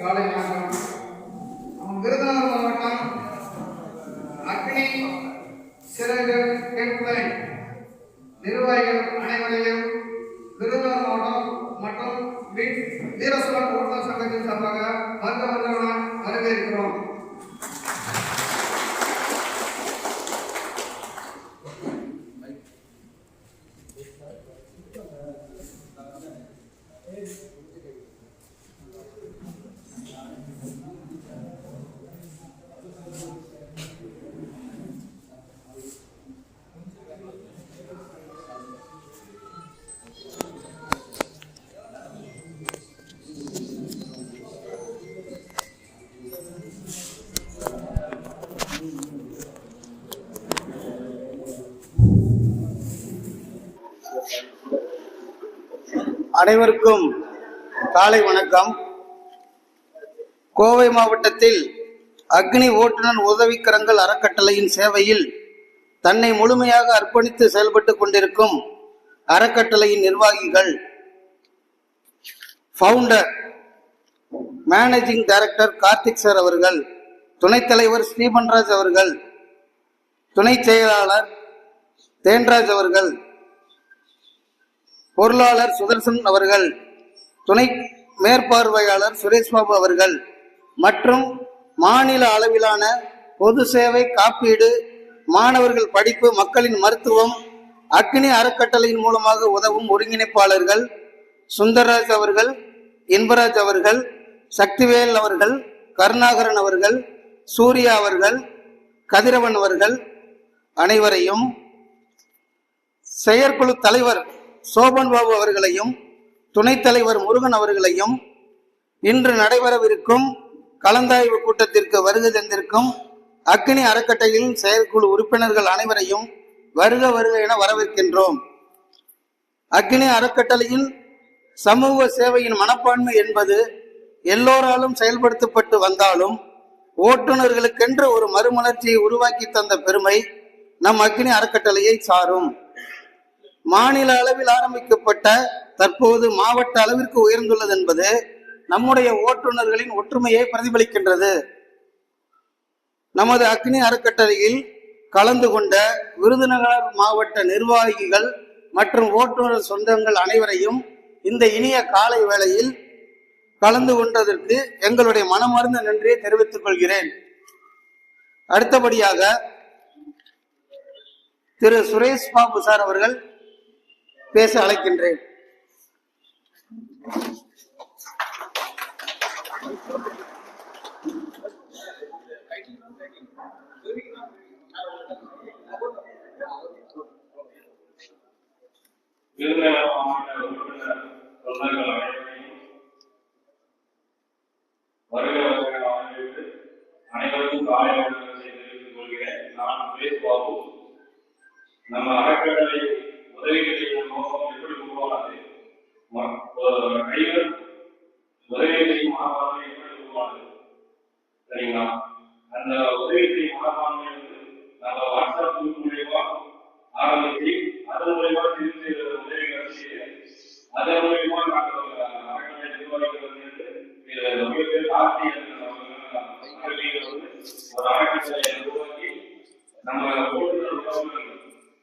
காலை வணக்கம் அனைவருக்கும் காலை வணக்கம். கோவை மாவட்டத்தில் அக்னி ஓட்டுநர் உதவிக்கரங்கள் அறக்கட்டளையின் சேவையில் தன்னை முழுமையாக அர்ப்பணித்து செயல்பட்டு கொண்டிருக்கும் அறக்கட்டளையின் நிர்வாகிகள் founder managing director Karthik sir அவர்கள் துணைத் தலைவர் ஸ்ரீமன்ராஜ் அவர்கள் துணை செயலாளர் தேன்ராஜ் அவர்கள் பொருளாளர் சுதர்சன் அவர்கள் துணை மேற்பார்வையாளர் சுரேஷ்பாபு அவர்கள் மற்றும் மாநில அளவிலான பொது சேவை காப்பீடு மாணவர்கள் படிப்பு மக்களின் மருத்துவம் அக்னி அறக்கட்டளையின் மூலமாக உதவும் ஒருங்கிணைப்பாளர்கள் சுந்தரராஜ் அவர்கள் இன்பராஜ் அவர்கள் சக்திவேல் அவர்கள் கருணாகரன் அவர்கள் சூர்யா அவர்கள் கதிரவன் அவர்கள் அனைவரையும் செயற்குழு தலைவர் சோபன் பாபு அவர்களையும் துணைத் தலைவர் முருகன் அவர்களையும் இன்று நடைபெறவிருக்கும் கலந்தாய்வு கூட்டத்திற்கு வருகை தந்திருக்கும் அக்னி அறக்கட்டளையின் செயற்குழு உறுப்பினர்கள் அனைவரையும் வருக வருக என வரவேற்கின்றோம். அக்னி அறக்கட்டளையின் சமூக சேவையின் மனப்பான்மை என்பது எல்லோராலும் செயல்படுத்தப்பட்டு வந்தாலும் ஓட்டுநர்களுக்கென்று ஒரு மறுமலர்ச்சியை உருவாக்கி தந்த பெருமை நம் அக்னி அறக்கட்டளையை சாரும். மாநில அளவில் ஆரம்பிக்கப்பட்ட தற்போது மாவட்ட அளவிற்கு உயர்ந்துள்ளது என்பது நம்முடைய ஓட்டுநர்களின் ஒற்றுமையை பிரதிபலிக்கின்றது. நமது அக்னி அறக்கட்டளையில் கலந்து கொண்ட விருதுநகர் மாவட்ட நிர்வாகிகள் மற்றும் ஓட்டுநர் சொந்தங்கள் அனைவரையும் இந்த இனிய காலை வேளையில் கலந்து கொண்டதற்கு எங்களுடைய மனமார்ந்த நன்றியை தெரிவித்துக் கொள்கிறேன். அடுத்தபடியாக திரு சுரேஷ் பாபு சார் அவர்கள் பேச அழைக்கின்றேன். அனைவருக்கும் காலை வணக்கத்தை தெரிவித்துக் கொள்கிறேன். நான் சுரேஷ் நம்ம அறக்கட்டளை உதவி செய்யும் நோக்கம் எப்படி உருவானது? டிரைவர் உதவி செய்யும் மனப்பான்மை எப்படி உருவானது? சரிங்களா? அந்த உதவி செய்யும் மனப்பான்மை வந்து நம்ம வாட்ஸ்அப் குரூப் மூலியமா அதன் மூலியமா சிறு சிறு உதவிகள் செய்து அதன் மூலியமா நாங்கள் அறக்கட்டளை நிர்வாகிகள் வந்து இது ஒரு அறக்கட்டளையை உருவாக்கி நம்ம ஓட்டுநர்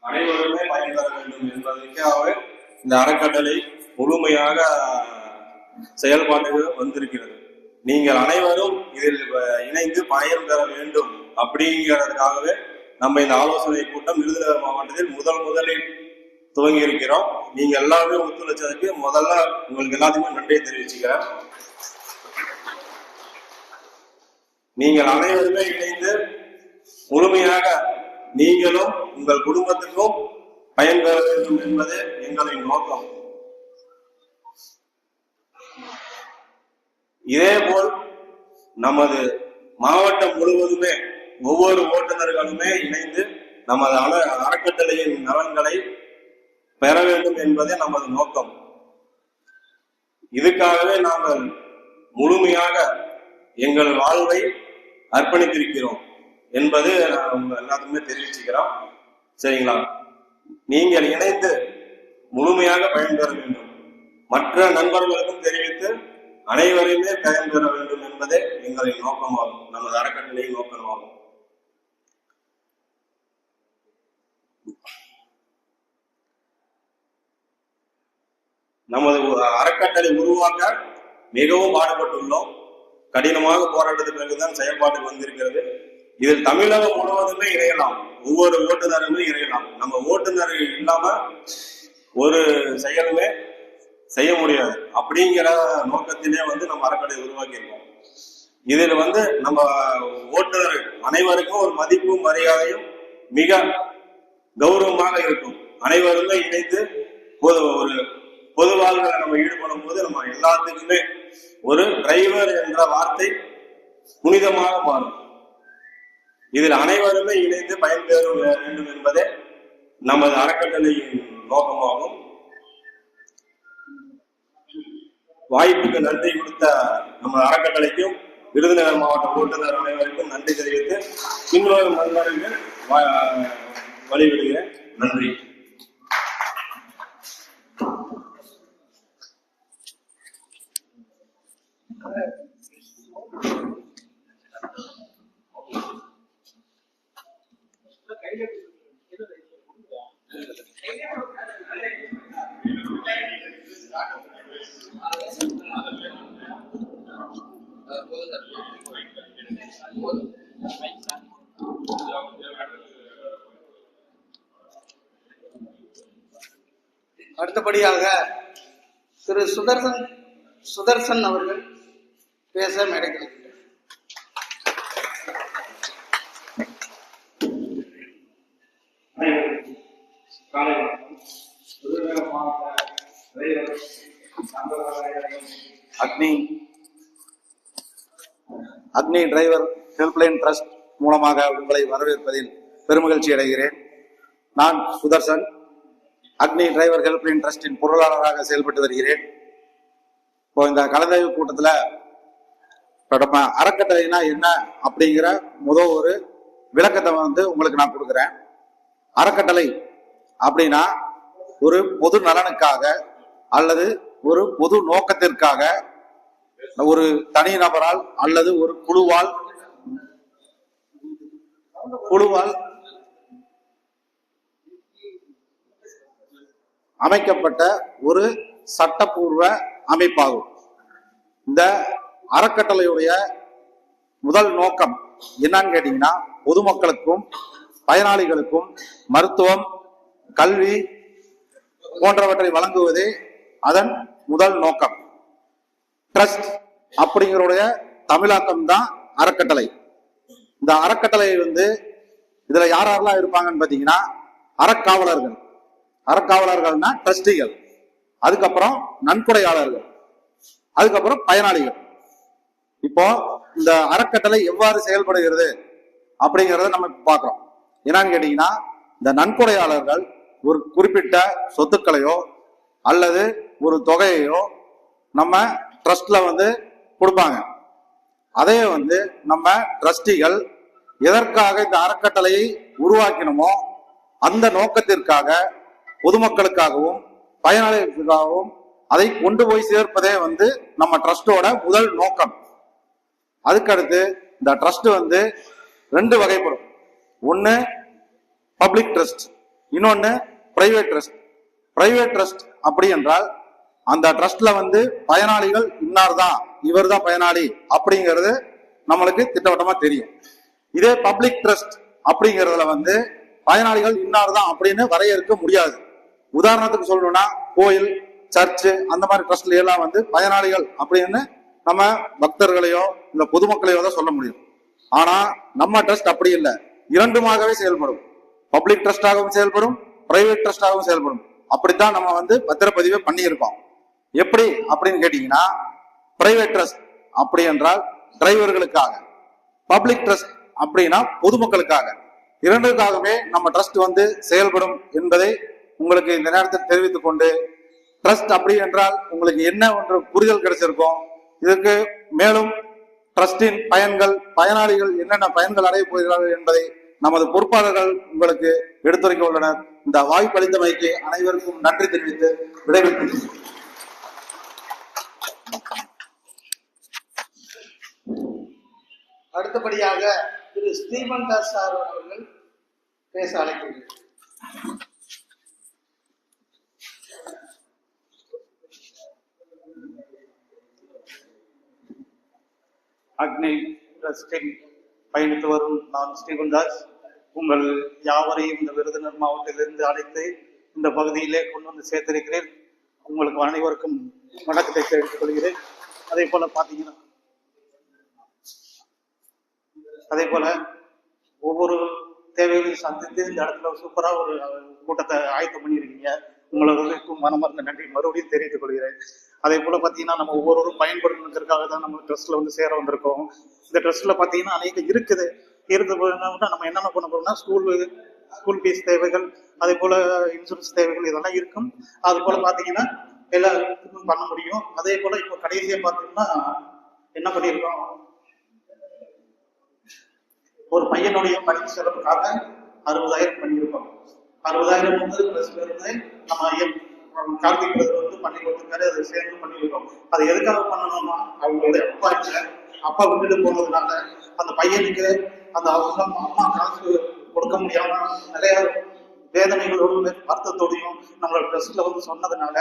அனைவருமே பயன்பெற வேண்டும் என்பதற்காக இந்த அறக்கட்டளை முழுமையாக செயல்பாட்டுக்கு வந்திருக்கிறது. நீங்கள் அனைவரும் இதில் இணைந்து பயன் பெற வேண்டும் அப்படிங்கிறதுக்காகவே நம்ம இந்த ஆலோசனை கூட்டம் விருதுநகர் மாவட்டத்தில் முதல் முதலில் துவங்கி இருக்கிறோம். நீங்க எல்லாருமே ஒத்துழைச்சதுக்கு முதல்ல உங்களுக்கு எல்லாத்துக்குமே நன்றியை தெரிவிச்சுக்கிறேன். நீங்கள் அனைவருமே இணைந்து முழுமையாக நீங்களும் உங்கள் குடும்பத்துக்கும் பயன்பெற வேண்டும் என்பது எங்களின் நோக்கம். இதேபோல் நமது மாவட்டம் முழுவதுமே ஒவ்வொரு ஓட்டுநர்களுமே இணைந்து நமது அல அறக்கட்டளையின் நலன்களை பெற வேண்டும் என்பதே நமது நோக்கம். இதுக்காகவே நாங்கள் முழுமையாக எங்கள் வாழ்வை அர்ப்பணித்திருக்கிறோம். என்பது நான் உங்க எல்லாத்துக்குமே தெரிவிச்சுக்கிறோம். சரிங்களா? நீங்கள் இணைந்து முழுமையாக பயன்பெற வேண்டும். மற்ற நண்பர்களுக்கும் தெரிவித்து அனைவரையுமே பயன்பெற வேண்டும் என்பதே எங்களின் நோக்கமாகும். நமது அறக்கட்டளையின் நோக்கமாகும். நமது ஒரு அறக்கட்டளை உருவாக்க மிகவும் பாடுபட்டுள்ளோம். கடினமாக போராட்டத்துக்கு பிறகுதான் செயல்பாட்டுக்கு வந்திருக்கிறது. இதில் தமிழகம் முழுவதுமே இணையலாம். ஒவ்வொரு ஓட்டுநருமே இணையலாம். நம்ம ஓட்டுநர் இல்லாம ஒரு செயலுமே செய்ய முடியாது. அப்படிங்கிற நோக்கத்திலே வந்து நம்ம அறக்கடை உருவாக்கியிருக்கோம். இதில் வந்து நம்ம ஓட்டுநர் அனைவருக்கும் ஒரு மதிப்பும் மரியாதையும் மிக கௌரவமாக இருக்கும். அனைவருமே இணைத்து பொது ஒரு பொது வாழ்க்கையில நம்ம ஈடுபடும் போது நம்ம எல்லாத்துக்குமே ஒரு டிரைவர் என்ற வார்த்தை புனிதமாக மாறும். இதில் அனைவருமே இணைந்து பயன்பெற வேண்டும் என்பதே நமது அறக்கட்டளையின் நோக்கமாகும். வாய்ப்புக்கு நன்றி கொடுத்த நம்ம அறக்கட்டளைக்கும் விருதுநகர் மாவட்ட ஓட்டுநர் அனைவருக்கும் நன்றி தெரிவித்து பின்வரும் நண்பர்கள் வழிவிடுகிறேன் நன்றி. அடுத்தபடியாக திரு சுதர்சன் சுதர்சன் அவர்கள் பேச மேடை கிடைக்கின்றனர் மாவட்ட அக்னி. அக்னி டிரைவர் ஹெல்ப்லைன் ட்ரஸ்ட் மூலமாக உங்களை வரவேற்பதில் பெருமகிழ்ச்சி அடைகிறேன். நான் சுதர்சன் அக்னி டிரைவர் ஹெல்ப்லைன் ட்ரஸ்டின் பொருளாளராக செயல்பட்டு வருகிறேன். இப்போ இந்த கலந்தாய்வு கூட்டத்தில் இப்போ நம்ம அறக்கட்டளைனா என்ன அப்படிங்கிற முதல் ஒரு விளக்கத்தை வந்து உங்களுக்கு நான் கொடுக்குறேன். அறக்கட்டளை அப்படின்னா ஒரு பொது நலனுக்காக அல்லது ஒரு பொது நோக்கத்திற்காக ஒரு தனி நபரால் அல்லது ஒரு குழுவால் குழுவால் அமைக்கப்பட்ட ஒரு சட்டப்பூர்வ அமைப்பாகும். இந்த அறக்கட்டளையுடைய முதல் நோக்கம் என்னன்னு கேட்டீங்கன்னா பொதுமக்களுக்கும் பயனாளிகளுக்கும் மருத்துவம் கல்வி போன்றவற்றை வழங்குவதே அதன் முதல் நோக்கம். ட்ரஸ்ட் அப்படிங்கிறோடைய தமிழாக்கம் தான் அறக்கட்டளை. இந்த அறக்கட்டளை வந்து இதுல யார் யாரெல்லாம் இருப்பாங்கன்னு பாத்தீங்கன்னா அறக்காவலர்கள். அறக்காவலர்கள்னா ட்ரஸ்டிகள். அதுக்கப்புறம் நன்கொடையாளர்கள். அதுக்கப்புறம் பயனாளிகள். இப்போ இந்த அறக்கட்டளை எவ்வாறு செயல்படுகிறது அப்படிங்கிறத நம்ம பார்க்குறோம் பார்க்கிறோம் என்னன்னு கேட்டீங்கன்னா இந்த நன்கொடையாளர்கள் ஒரு குறிப்பிட்ட சொத்துக்களையோ அல்லது ஒரு தொகையையோ நம்ம ட்ரஸ்ட்ல வந்து கொடுப்பாங்க. அதே வந்து நம்ம ட்ரஸ்டிகள் எதற்காக இந்த அறக்கட்டளையை உருவாக்கினோமோ அந்த நோக்கத்திற்காக பொதுமக்களுக்காகவும் பயனாளிகளுக்காகவும் அதை கொண்டு போய் சேர்ப்பதே வந்து நம்ம ட்ரஸ்டோட முதல் நோக்கம். அதுக்கடுத்து இந்த ட்ரஸ்ட் வந்து ரெண்டு வகைப்படும். ஒன்று பப்ளிக் ட்ரஸ்ட் இன்னொன்று பிரைவேட் ட்ரஸ்ட். பிரைவேட் ட்ரஸ்ட் அப்படி என்றால் அந்த ட்ரஸ்ட்ல வந்து பயனாளிகள் இன்னார் தான் இவர் தான் பயனாளி அப்படிங்கிறது நம்மளுக்கு திட்டவட்டமா தெரியும். இதே பப்ளிக் ட்ரஸ்ட் அப்படிங்கிறதுல வந்து பயனாளிகள் இன்னார் தான் அப்படின்னு வரையறுக்க முடியாது. உதாரணத்துக்கு சொல்லணும்னா கோயில் சர்ச்சு அந்த மாதிரி ட்ரஸ்ட்ல எல்லாம் வந்து பயனாளிகள் அப்படின்னு நம்ம பக்தர்களையோ இல்ல பொதுமக்களையோ தான் சொல்ல முடியும். ஆனா நம்ம ட்ரஸ்ட் அப்படி இல்லை. இரண்டுமாகவே செயல்படும். பப்ளிக் ட்ரஸ்டாகவும் செயல்படும் பிரைவேட் ட்ரஸ்டாகவும் செயல்படும். அப்படித்தான் நம்ம வந்து பத்திரப்பதிவை பண்ணியிருக்கோம். எப்படி அப்படின்னு கேட்டீங்கன்னா பிரைவேட் ட்ரஸ்ட் அப்படி என்றால் டிரைவர்களுக்காக பப்ளிக் ட்ரஸ்ட் அப்படின்னா பொதுமக்களுக்காக. இரண்டுக்காகவே நம்ம ட்ரஸ்ட் வந்து செயல்படும் என்பதை உங்களுக்கு இந்த நேரத்தில் தெரிவித்துக் கொண்டு ட்ரஸ்ட் அப்படி என்றால் உங்களுக்கு என்ன ஒன்று புரிதல் கிடைச்சிருக்கும் இதற்கு மேலும் ட்ரஸ்டின் பயன்கள் பயனாளிகள் என்னென்ன பயன்கள் அடைய போகிறார்கள் என்பதை நமது பொறுப்பாளர்கள் உங்களுக்கு எடுத்துரைக்க உள்ளனர். இந்த வாய்ப்பளித்தமைக்கு அனைவருக்கும் நன்றி தெரிவித்து விடைபெறுகிறேன். அடுத்தபடியாக திரு ஸ்ரீமன் தாஸ் சார் அவர்கள் பேச அழைக்கின்றேன் அக்னி ட்ரஸ்டின் பயணித்து வரும் நான் ஸ்டீவன் தாஸ். உங்கள் யாவரையும் இந்த விருதுநர் மாவட்டத்திலிருந்து அழைத்து இந்த பகுதியிலே கொண்டு வந்து சேர்த்திருக்கிறேன். உங்களுக்கு அனைவருக்கும் வணக்கத்தை தெரிவித்துக் கொள்கிறேன். அதே போல பார்த்தீங்கன்னா அதே போல ஒவ்வொரு தேவைகளையும் சந்தித்து இந்த இடத்துல சூப்பரா ஒரு கூட்டத்தை ஆயத்தம் பண்ணியிருக்கீங்க. உங்களுக்கு மனமார்ந்த நன்றி. மறுபடியும் தெரிவித்துக் கொள்கிறேன். அதே போல பாத்தீங்கன்னா நம்ம ஒவ்வொருவரும் பயன்படுத்துறதுக்காக தான் நம்ம ட்ரஸ்ட்ல வந்து சேர வந்திருக்கோம். இந்த ட்ரஸ்ட்ல பாத்தீங்கன்னா அநேக இருக்குது. இருந்து நம்ம என்னென்ன பண்ண போறோம்னா ஸ்கூல் ஸ்கூல் ஃபீஸ் தேவைகள் அதே போல இன்சூரன்ஸ் தேவைகள் இதெல்லாம் இருக்கும். அது போல பாத்தீங்கன்னா எல்லாத்துக்கும் பண்ண முடியும். அதே போல இப்போ கடைசியா பார்த்தீங்கன்னா என்ன பண்ணியிருக்கோம்? ஒரு பையனுடைய படிப்பு செலவுக்காக அறுபதாயிரம் பண்ணியிருக்கோம். அறுபதாயிரம் வந்து ப்ளஸ்ல இருந்து நம்ம ஐயன் கார்த்திக் பிரதர் வந்து பண்ணி கொடுத்துருக்காரு அதை சேர்ந்து பண்ணியிருக்கோம். அது எதுக்காக பண்ணணும்னா அவங்களுடைய அப்பா இல்லை. அப்பா விட்டுட்டு போனதுனால அந்த பையனுக்கு அந்த அவங்க அம்மா காசு கொடுக்க முடியாம நிறைய வேதனைகளோடும் வருத்தத்தோடையும் நம்மளோட ட்ரெஸ்ட்ல வந்து சொன்னதுனால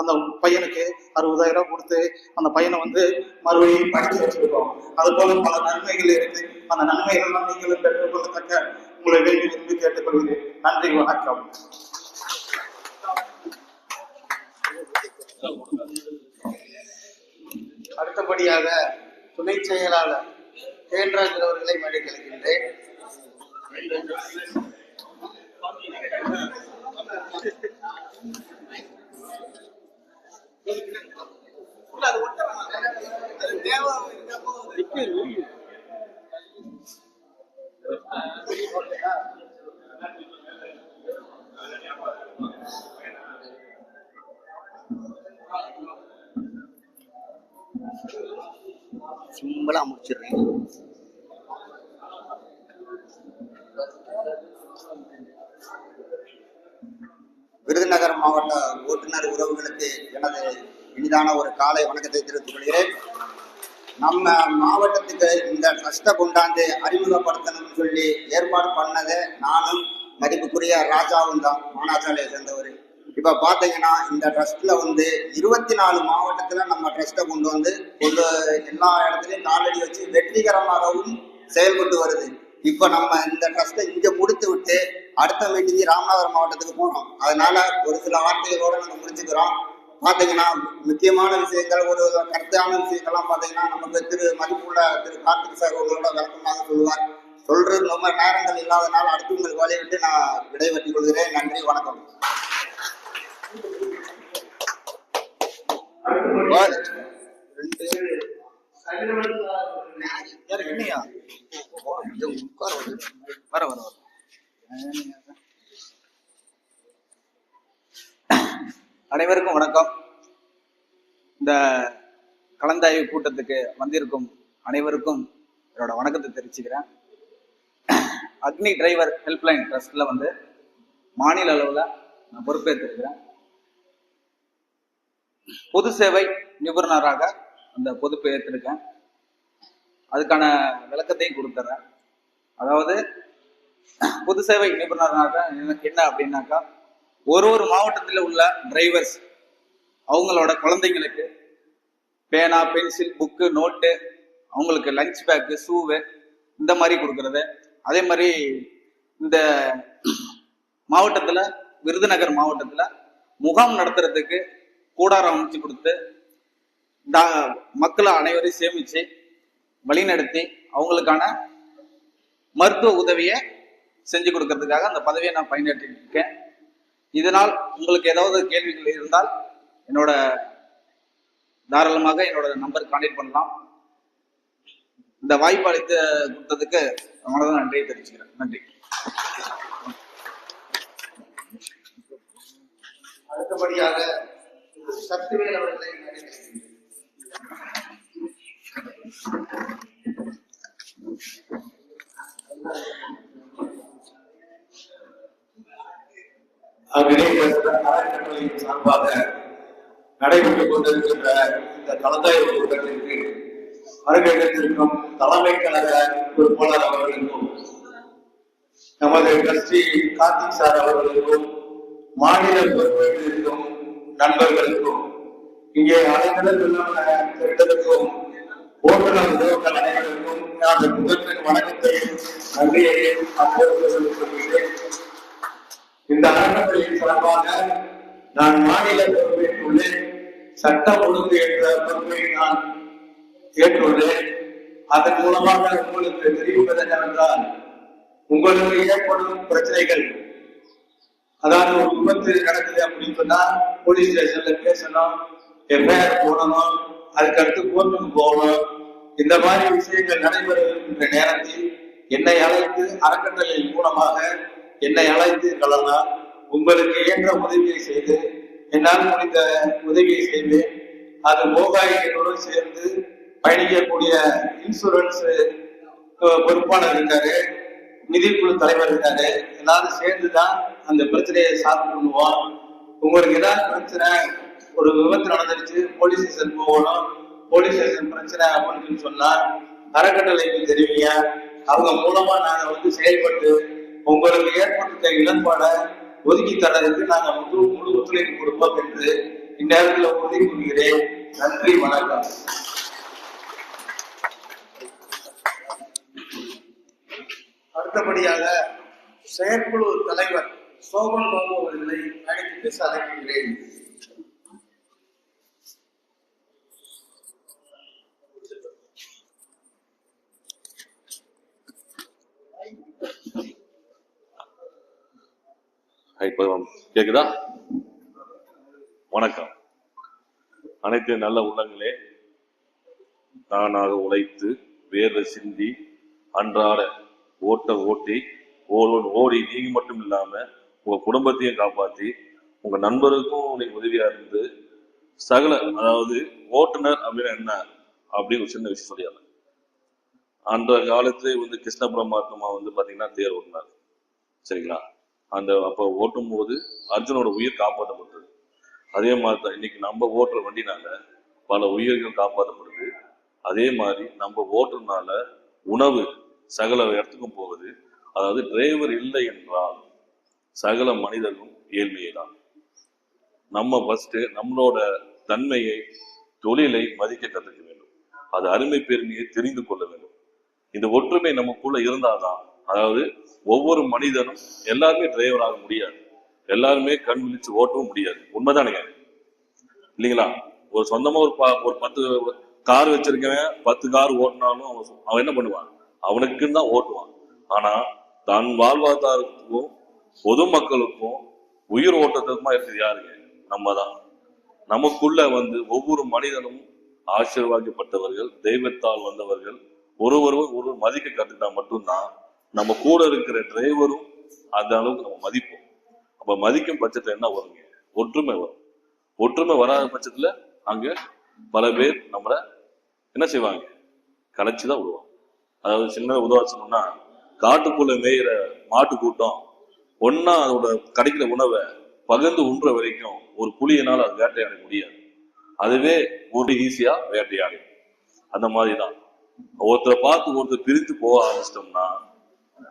அந்த பையனுக்கு அறுபதாயிரம் கொடுத்து அந்த பையனை வந்து மறுபடியும் படிச்சு வச்சிருக்கோம். அது போல பல நன்மைகள் இருக்கு. அந்த நன்மைகள்லாம் நீங்களும் பெற்றுக்கொள்ளத்தக்க உங்களை வேண்டி விரும்பி கேட்டுக்கொள்கிறேன். நன்றி வணக்கம். அடுத்தபடியாக துணை செயலாளர் தேன்ராஜ் அவர்களை மேடை கழிக்கின்றேன் சிம்பிளா முடிச்சிடுறேன். விருதுநகர் மாவட்ட ஓட்டுநர் உறவுகளுக்கு எனது இனிதான ஒரு காலை வணக்கத்தை தெரிவித்துக் கொள்கிறேன். நம்ம மாவட்டத்துக்கு இந்த ட்ரஸ்ட்டை கொண்டாந்து அறிமுகப்படுத்தணும்னு சொல்லி ஏற்பாடு பண்ணது நானும் மதிப்புக்குரிய ராஜாவும் தான் மானாசாலையை சேர்ந்தவர். இப்ப பாத்தீங்கன்னா இந்த ட்ரஸ்ட்ல வந்து இருபத்தி நாலு மாவட்டத்துல நம்ம ட்ரஸ்ட்டை கொண்டு வந்து கொண்டு எல்லா இடத்துலையும் காலடி வச்சு வெற்றிகரமாகவும் செயல்பட்டு வருது. இப்ப நம்ம இந்த ட்ரஸ்ட்டை இங்க முடித்து விட்டு அடுத்த மீட்டிங் ராமநாதபுரம் மாவட்டத்துக்கு போனோம் அதனால ஒரு சில வார்த்தைகளோட நம்ம முடிச்சுக்கிறோம். பாத்தீங்கன்னா முக்கியமான விஷயங்கள் ஒரு கருத்தான விஷயங்கள்லாம் பாத்தீங்கன்னா நமக்கு திரு மதிப்புள்ள திரு கார்த்திக் சார் உங்களோட விளக்கமாக சொல்லுவார். சொல்றது ரொம்ப நேரங்கள் இல்லாதனால அடுத்து உங்களுக்கு வழி விட்டு நான் விடைபெற்றுக் கொள்கிறேன். நன்றி வணக்கம். வர வர வர. அனைவருக்கும் வணக்கம். இந்த கலந்தாய்வு கூட்டத்துக்கு வந்திருக்கும் அனைவருக்கும் என்னோட வணக்கத்தை தெரிவிச்சுக்கிறேன். அக்னி டிரைவர் ஹெல்ப்லைன் ட்ரஸ்ட்ல வந்து மாநில அளவில் நான் பொறுப்பேற்றிருக்கிறேன். பொது சேவை நிபுணராக அந்த பொறுப்பு ஏற்றிருக்கேன் அதுக்கான விளக்கத்தையும் கொடுத்துட்றேன் அதாவது பொது சேவை நிபுணராக என்ன அப்படின்னாக்கா ஒரு ஒரு மாவட்டத்தில் உள்ள டிரைவர்ஸ் அவங்களோட குழந்தைங்களுக்கு பேனா பென்சில் புக்கு நோட்டு அவங்களுக்கு லஞ்ச் பேக்கு ஷூவு இந்த மாதிரி கொடுக்கறது. அதே மாதிரி இந்த மாவட்டத்தில் விருதுநகர் மாவட்டத்தில் முகாம் நடத்துறதுக்கு கூடாரம் அமைச்சு கொடுத்து மக்களை அனைவரையும் சேமிச்சு வழிநடத்தி அவங்களுக்கான மருத்துவ உதவியை செஞ்சு கொடுக்கறதுக்காக அந்த பதவியை நான் பயன்பட்டு இருக்கேன் இதனால் உங்களுக்கு ஏதாவது கேள்விகள் இருந்தால் என்னோட தாராளமாக என்னோட நம்பர் கான்டெக்ட் பண்ணலாம். இந்த வாய்ப்பு அளித்து கொடுத்ததுக்கு மனதான் நன்றியை தெரிவிச்சுக்கிறேன். நன்றி. அடுத்தபடியாக சக்திவேல் அவர்களை மேடை அறக்கட்டளையின் சார்பாக நடைபெற்றுக் கொண்டிருக்கின்ற இந்த கலந்தாய்வு கூட்டத்திற்கு வருகைத்திருக்கும் தலைமை கழக பொறுப்பாளர் அவர்களுக்கும் நமது கட்சி கார்த்திக் சார் அவர்களுக்கும் மாநில பொறுப்பில் இருக்கும் நண்பர்களுக்கும் இங்கே அனைத்திற்கும் ஓட்டுநர் உறவுகள் அனைவருக்கும் நான் வணக்கத்தையும் நன்றியையும் அப்போது சொல்லிக்கொள்கிறேன் இந்த அறக்கட்டளையின் சார்பாக நான் மாநில பொறுப்பேற்றுள்ளேன் சட்டம் ஒழுங்கு என்ற பொறுப்பை நான் ஏற்றுள்ளேன். அதன் மூலமாக உங்களுக்கு தெரிவிப்பது என்னவென்றால் உங்களுக்கு ஏற்படும் பிரச்சனைகள். அதாவது ஒரு விபத்து நடக்குது அப்படின்னு சொன்னா போலீஸ் ஸ்டேஷன்ல பேசணும் எஃப்ஐஆர் போடணும் அதுக்கடுத்து கோர்ட்டுக்கு போகணும். இந்த மாதிரி விஷயங்கள் நடைபெறுகின்ற நேரத்தில் என்னை அழைத்து அறக்கட்டளையின் மூலமாக என்னை அழைத்து கலந்தால் உங்களுக்கு இயன்ற உதவியை செய்து என்னால் முடிந்த உதவியை செய்வேன் அது மோகாயிகளோடு சேர்ந்து பயணிக்கக்கூடிய இன்சூரன்ஸ் பொறுப்பாளர் இருக்காரு நிதிக்குழு தலைவர் இருக்காரு எல்லாரும் சேர்ந்துதான் அந்த பிரச்சனையை சால்வ் பண்ணுவோம். உங்களுக்கு ஏதாவது பிரச்சனை ஒரு விபத்து நடந்துருச்சு போலீஸ் ஸ்டேஷன் போகணும் போலீஸ் ஸ்டேஷன் பிரச்சனை அப்படின்னு சொன்னா அறக்கட்டளைக்கு தெரிவிங்க. அவங்க மூலமா நாங்க வந்து செயல்பட்டு உங்களுக்கு ஏற்பட்ட இழப்பாட ஒதுக்கி தரதுக்கு நாங்க முழு முழு ஒத்துழைப்பு கொடுப்போம் என்று இந்நேரத்தில் உறுதி கூறுகிறேன். நன்றி வணக்கம். அடுத்தபடியாக செயற்குழு தலைவர் சோபன் பாபு அவர்களை அழைத்து பேச அழைக்கிறேன் கேக்குதா? வணக்கம். அனைத்து நல்ல உள்ளங்களே தானாக உழைத்து வேர்வை சிந்தி அன்றாட ஓட்ட ஓட்டி ஓடோடு ஓடி நீங்க மட்டும் இல்லாம உங்க குடும்பத்தையும் காப்பாத்தி உங்க நண்பருக்கும் நீங்க உதவியா இருந்து சகல அதாவது ஓட்டுநர் அப்படின்னா என்ன? அப்படின்னு ஒரு சின்ன விஷயம் சொல்லியாங்க அந்த காலத்துல வந்து கிருஷ்ண பரமாத்மா வந்து பாத்தீங்கன்னா தேர் ஓட்டினார். சரிங்களா? அந்த அப்போ ஓட்டும் போது அர்ஜுனோட உயிர் காப்பாற்றப்பட்டது. அதே மாதிரி தான் இன்னைக்கு நம்ம ஓட்டுற வண்டினால பல உயிர்கள் காப்பாற்றப்படுது. அதே மாதிரி நம்ம ஓட்டுறதுனால உணவு சகல இடத்துக்கும் போகுது. அதாவது டிரைவர் இல்லை என்றால் சகல மனிதர்களும் ஏழ்மையை தான் நம்ம ஃபர்ஸ்ட் நம்மளோட தன்மையை தொழிலை மதிக்க கற்றுக்க வேண்டும். அது அருமை பெருமையை தெரிந்து கொள்ள வேண்டும். இந்த ஒற்றுமை நமக்குள்ள இருந்தால்தான் அதாவது ஒவ்வொரு மனிதனும் எல்லாருமே டிரைவர் ஆக முடியாது. எல்லாருமே கண் விழிச்சு ஓட்டவும் முடியாது. உண்மைதானுங்க. இல்லைங்களா? ஒரு சொந்தமா ஒரு ஒரு பத்து கார் வச்சிருக்கவன் பத்து கார் ஓட்டினாலும் அவன் அவன் என்ன பண்ணுவான்? அவனுக்குன்னு தான் ஓட்டுவான். ஆனா தன் வாழ்வாதாரத்துக்கும் பொதுமக்களுக்கும் உயிர் ஓட்டத்துக்குமா இருக்குது யாருங்க? நம்ம தான் நமக்குள்ள வந்து ஒவ்வொரு மனிதனும் ஆசீர்வாதப்பட்டவர்கள் தெய்வத்தால் வந்தவர்கள் ஒருவரும் ஒரு மதிக்க கற்றுக்கிட்டா மட்டும்தான் நம்ம கூட இருக்கிற டிரைவரும் அந்த அளவுக்கு நம்ம மதிப்போம். அப்ப மதிக்கும் பட்சத்துல என்ன வருங்க? ஒற்றுமை வரும். ஒற்றுமை வராத பட்சத்துல அங்க பல பேர் நம்மள என்ன செய்வாங்க? கலைச்சுதான் விடுவாங்க. அதாவது சின்ன உதவாச்சணும்னா காட்டுக்குள்ள மேயிற மாட்டு கூட்டம் ஒன்னா அதோட கிடைக்கிற உணவை பகிர்ந்து உண்ற வரைக்கும் ஒரு புலியினால் அது வேட்டையாட முடியாது. அதுவே ஒரு ஈஸியா வேட்டையாடும். அந்த மாதிரி தான் ஒருத்தரை பார்த்து ஒருத்தர் பிரித்து போக ஆரம்பிச்சிட்டோம்னா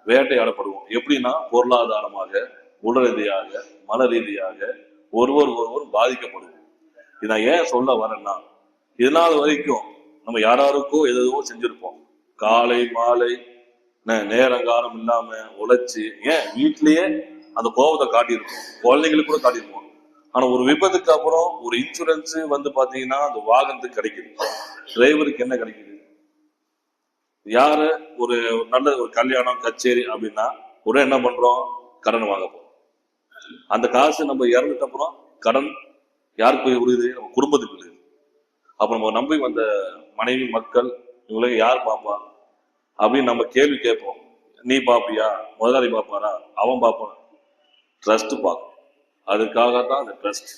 வேட்டையாடப்படுவோம். எப்படின்னா பொருளாதாரமாக உடல் ரீதியாக மன ரீதியாக ஒருவர் ஒருவர் பாதிக்கப்படுவோம். இதை நான் ஏன் சொல்ல வரேன்னா இதனால் வரைக்கும் நம்ம யாராருக்கோ எதுவும் செஞ்சிருப்போம். காலை மாலை நே- நேரங்காலம் இல்லாம உழைச்சு ஏன் வீட்லயே அந்த கோபத்தை காட்டியிருப்போம். குழந்தைங்களுக்கு கூட காட்டியிருப்போம். ஆனா ஒரு விபத்துக்கு அப்புறம் ஒரு இன்சூரன்ஸ் வந்து பாத்தீங்கன்னா அந்த வாகனத்துக்கு கிடைக்குது. டிரைவருக்கு என்ன கிடைக்குது? யாரு ஒரு நல்ல ஒரு கல்யாணம் கச்சேரி அப்படின்னா உடனே என்ன பண்றோம்? கடன் வாங்க போறோம். அந்த காசு நம்ம இறந்துட்ட அப்புறம் கடன் யாருக்கு போய் உருது நம்ம குடும்பத்துக்கு உருது அப்ப நம்ம நம்பி வந்த மனைவி மக்கள் இவங்களை யார் பாப்பா? அப்படின்னு நம்ம கேள்வி கேட்போம். நீ பாப்பியா? முதலாளி பாப்பாரா? அவன் பாப்பான். ட்ரஸ்ட் பார்க்கும் அதுக்காக தான் அந்த ட்ரஸ்ட்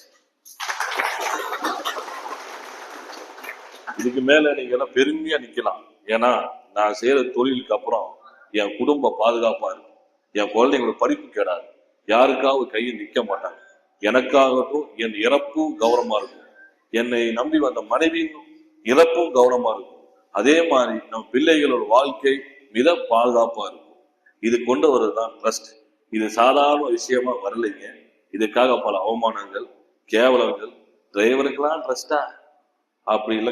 இதுக்கு மேல நீங்க எல்லாம் பெருமையா நிக்கலாம். ஏன்னா நான் செய்யற தொழிலுக்கு அப்புறம் என் குடும்பம் பாதுகாப்பா இருக்கும் என் குழந்தைங்களோட படிப்பு கேடாது. யாருக்காவது கையில் நிக்க மாட்டாங்க. எனக்காகட்டும் என் இறப்பும் கௌரவமா இருக்கும். என்னை நம்பி வந்த மனைவியின் இறப்பும் கௌரவமா இருக்கும். அதே மாதிரி நம் பிள்ளைகளோட வாழ்க்கை மிக பாதுகாப்பா இருக்கும். இது கொண்டு வர்றதுதான் ட்ரஸ்ட் இது சாதாரண விஷயமா வரலைங்க. இதுக்காக பல அவமானங்கள் கேவலங்கள் டிரைவருக்கெல்லாம் ட்ரஸ்டா அப்படி இல்லை.